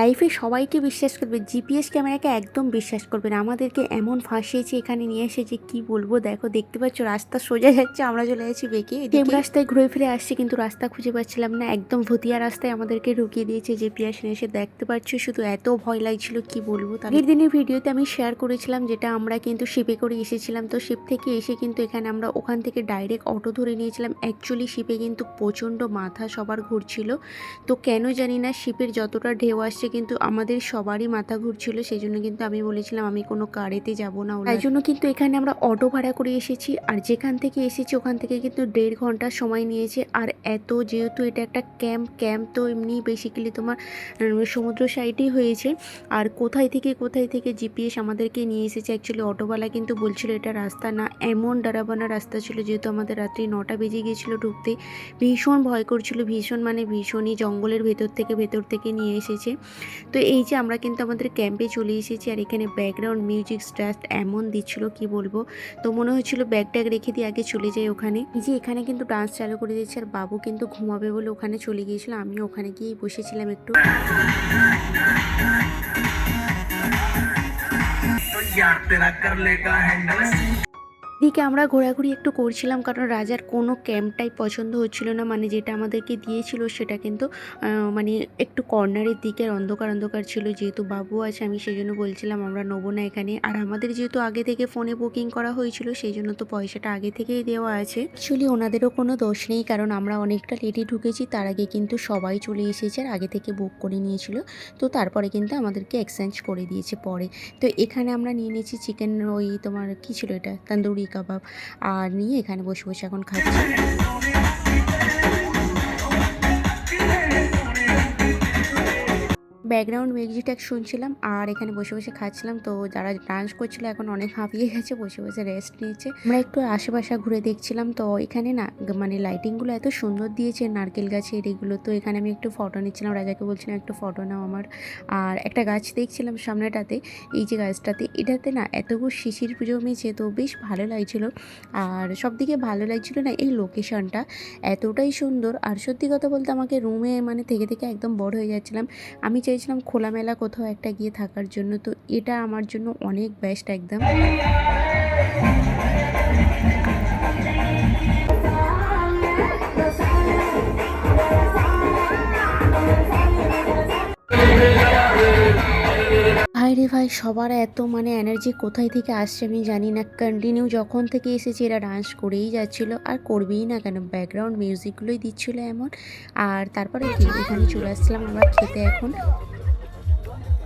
লাইফে সবাইকে বিশ্বাস করবে জিপিএস ক্যামেরাকে একদম বিশ্বাস করবে না। আমাদেরকে এমন ফাঁসিয়েছে এখানে নিয়ে এসে যে কি বলব? দেখো, দেখতে পাচ্ছ, রাস্তা সোজা যাচ্ছে, আমরা চলে যাচ্ছি বেঁকে। সেম রাস্তায় ঘুরে ফিরে আসছি, কিন্তু রাস্তা খুঁজে পাচ্ছিলাম না। একদম ভতিয়া রাস্তায় আমাদেরকে ঢুকিয়ে দিয়েছে জিপিএস এসে। দেখতে পাচ্ছ, শুধু এত ভয় লাগছিল, কি বলব? আগের দিনের ভিডিওতে আমি শেয়ার করেছিলাম, যেটা আমরা কিন্তু শিপে করে এসেছিলাম। তো শিপ থেকে এসে কিন্তু এখানে আমরা ওখান থেকে ডাইরেক্ট অটো ধরে নিয়েছিলাম। অ্যাকচুয়ালি শিপে কিন্তু প্রচণ্ড মাথা সবার ঘুরছিল। তো কেন জানি না শিপের যতটা ঢেউ আসছে কিন্তু আমাদের সবারই মাথা ঘুরছিল সেই জন্য কিন্তু আমি বলেছিলাম আমি কোনো কারেতে যাব না তাই জন্য কিন্তু এখানে আমরা অটো ভাড়া করে এসেছি, আর যেখান থেকে এসেছি ওখান থেকে কিন্তু দেড় ঘণ্টা সময় নিয়েছে। আর এত যেহেতু এটা একটা ক্যাম্প ক্যাম্প তো এমনি বেসিক্যালি তোমার সমুদ্র সাইডেই হয়েছে। আর কোথায় থেকে কোথায় থেকে জিপিএস আমাদেরকে নিয়ে এসেছে অ্যাকচুয়ালি অটোওয়ালা কিন্তু বলছিল এটা রাস্তা না, এমন ডারাবানা রাস্তা ছিল যেহেতু আমাদের রাত্রি নটা বেজে গিয়েছিল ঢুকতে। ভীষণ ভয় করছিল, ভীষণ মানে ভীষণই জঙ্গলের ভেতর থেকে ভেতর থেকে নিয়ে এসেছে। তো এই যে আমরা কিন্তু আমাদের ক্যাম্পে চলে এসেছি আর এখানে ব্যাকগ্রাউন্ড মিউজিক স্ট্যাট এমন দিচ্ছিল কি বলবো তো মনে হচ্ছিল ব্যাগ ট্যাগ রেখে দিয়ে আগে চলে যাই ওখানে এই যে এখানে কিন্তু ডান্স চালু করে দিয়েছে আর বাবু কিন্তু ঘুমাবে বলে ওখানে চলে গিয়েছিল আমি ওখানে গিয়েই বসেছিলাম একটু तो यार तेरा कर लेगा हैंडल এদিকে আমরা ঘোরাঘুরি একটু করছিলাম, কারণ রাজার কোনো ক্যাম্পটাই পছন্দ হচ্ছিল না। মানে যেটা আমাদেরকে দিয়েছিল সেটা কিন্তু মানে একটু কর্নারের দিকের অন্ধকার অন্ধকার ছিল। যেহেতু বাবু আছে, আমি সেই জন্য বলছিলাম আমরা নেব না এখানে। আর আমাদের যেহেতু আগে থেকে ফোনে বুকিং করা হয়েছিল সেই জন্য তো পয়সাটা আগে থেকেই দেওয়া আছে। অ্যাকচুয়ালি ওনাদেরও কোনো দোষ নেই, কারণ আমরা অনেকটা লেটে ঢুকেছি। তার আগে কিন্তু সবাই চলে এসেছে আর আগে থেকে বুক করে নিয়েছিল। তো তারপরে কিন্তু আমাদেরকে এক্সচেঞ্জ করে দিয়েছে পরে। তো এখানে আমরা নিয়ে নিয়েছি চিকেন ওই তোমার কী ছিল এটা? তন্দুরি কাবাব আর নিয়ে এখানে বসে বসে এখন খাচ্ছি। ব্যাকগ্রাউন্ড মিউজিকটা শুনছিলাম আর এখানে বসে বসে খাচ্ছিলাম। তো যারা ডান্স করছিল এখন অনেক হাঁপিয়ে গেছে, বসে বসে রেস্ট নিয়েছে আমরা একটু আশেপাশে ঘুরে দেখছিলাম। তো এখানে না মানে লাইটিংগুলো এত সুন্দর দিয়েছে নারকেল গাছের এগুলো। তো এখানে আমি একটু ফটো নিচ্ছিলাম, রাজাকে বলছিলাম, একটু ফটো নাও আমার। আর একটা গাছ দেখছিলাম সামনেটাতে, এই যে গাছটাতে, এটাতে না এতগুলো শিশির জমেছে তো বেশ ভালো লাগছিল। আর সব দিকে ভালো লাগছিল না এই লোকেশনটা এতটাই সুন্দর। আর সত্যি কথা বলতে আমাকে রুমে মানে থেকে থেকে একদম বড় হয়ে যাচ্ছিলাম। আমি চাইছিলাম খোলামেলা কোথাও একটা গিয়ে থাকার জন্য, তো এটা আমার জন্য অনেক বেস্ট একদম। ভাই ভাই, সবার এত মানে এনার্জি কোথায় থেকে আসছে আমি জানি না। কন্টিনিউ যখন থেকে এসেছে, এরা ডান্স করেই যাচ্ছিল, আর করবেই না কেন? ব্যাকগ্রাউন্ড মিউজিকগুলোই দিচ্ছিল এমন। আর তারপরে এখানে চলে আসছিলাম আমরা খেতে এখন।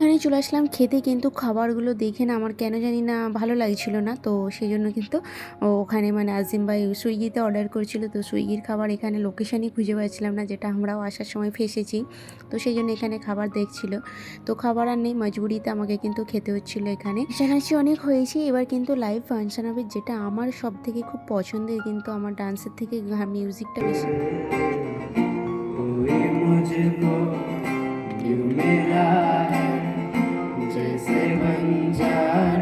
बारह बजे का रोटी डिलीवरी नहीं देता तू अलीबाग एक बार दो चार बजे এখানে চলে আসলাম খেতে কিন্তু খাবারগুলো দেখে না আমার কেন জানি না ভালো লাগছিল না তো সেই জন্য কিন্তু ওখানে মানে আজিম ভাই সুইগিতে অর্ডার করেছিল তো সুইগির খাবার এখানে লোকেশানই খুঁজে পাচ্ছিলাম না যেটা আমরাও আসার সময় ফেসেছি তো সেই জন্য এখানে খাবার দেখছিল তো খাবার আর নেই মজবুরিতে আমাকে কিন্তু খেতে হচ্ছিল এখানে নাচানাচি অনেক হয়েছে এবার কিন্তু লাইভ ফাংশন হবে যেটা আমার সব থেকে খুব পছন্দের কিন্তু আমার ডান্সের থেকে মিউজিকটা বেশি कोई मुझको क्यों मिला है se mancharon.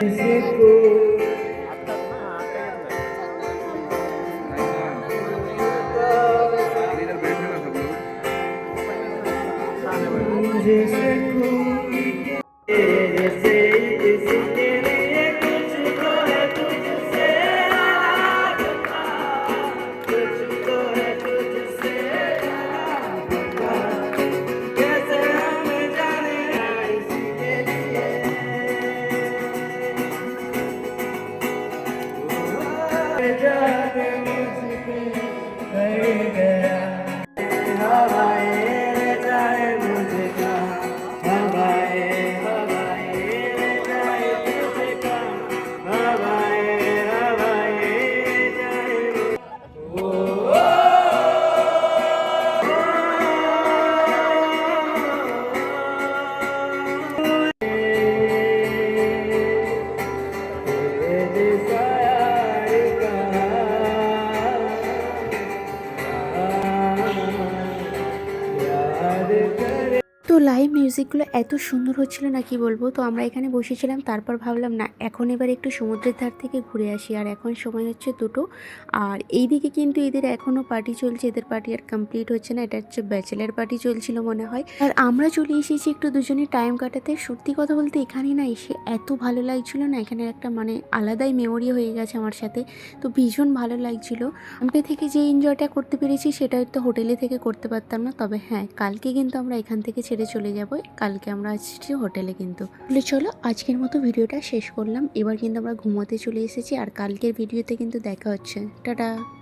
Físico. তো লাইভ মিউজিকগুলো এত সুন্দর হচ্ছিল না কি বলব? তো আমরা এখানে বসেছিলাম, তারপর ভাবলাম, না, এখন এবার একটু সমুদ্রের ধার থেকে ঘুরে আসি। আর এখন সময় হচ্ছে দুটো। আর এইদিকে কিন্তু এদের এখনও পার্টি চলছে, এদের পার্টি আর কমপ্লিট হচ্ছে না, এটা হচ্ছে ব্যাচেলার পার্টি চলছিল মনে হয়। আর আমরা চলে এসেছি একটু দুজনে টাইম কাটাতে। সত্যি কথা বলতে এখানে না এসে এত ভালো লাগছিল না, এখানে একটা মানে আলাদাই মেমোরি হয়ে গেছে আমার সাথে। তো ভীষণ ভালো লাগছিল। ক্যাম্পে থেকে যে এনজয়টা করতে পেরেছি, সেটা হয়তো হোটেলে থেকে করতে পারতাম না, তবে হ্যাঁ কালকে কিন্তু আমরা এখান থেকে ছেড়ে চলে যাব। কালকে আমরা আসছি হোটেলে কিন্তু। তাহলে চলো, আজকের মতো ভিডিওটা শেষ করলাম। এবার কিন্তু আমরা ঘুমোতে চলে এসেছি আর কালকের ভিডিওতে কিন্তু দেখা হচ্ছে। টাটা।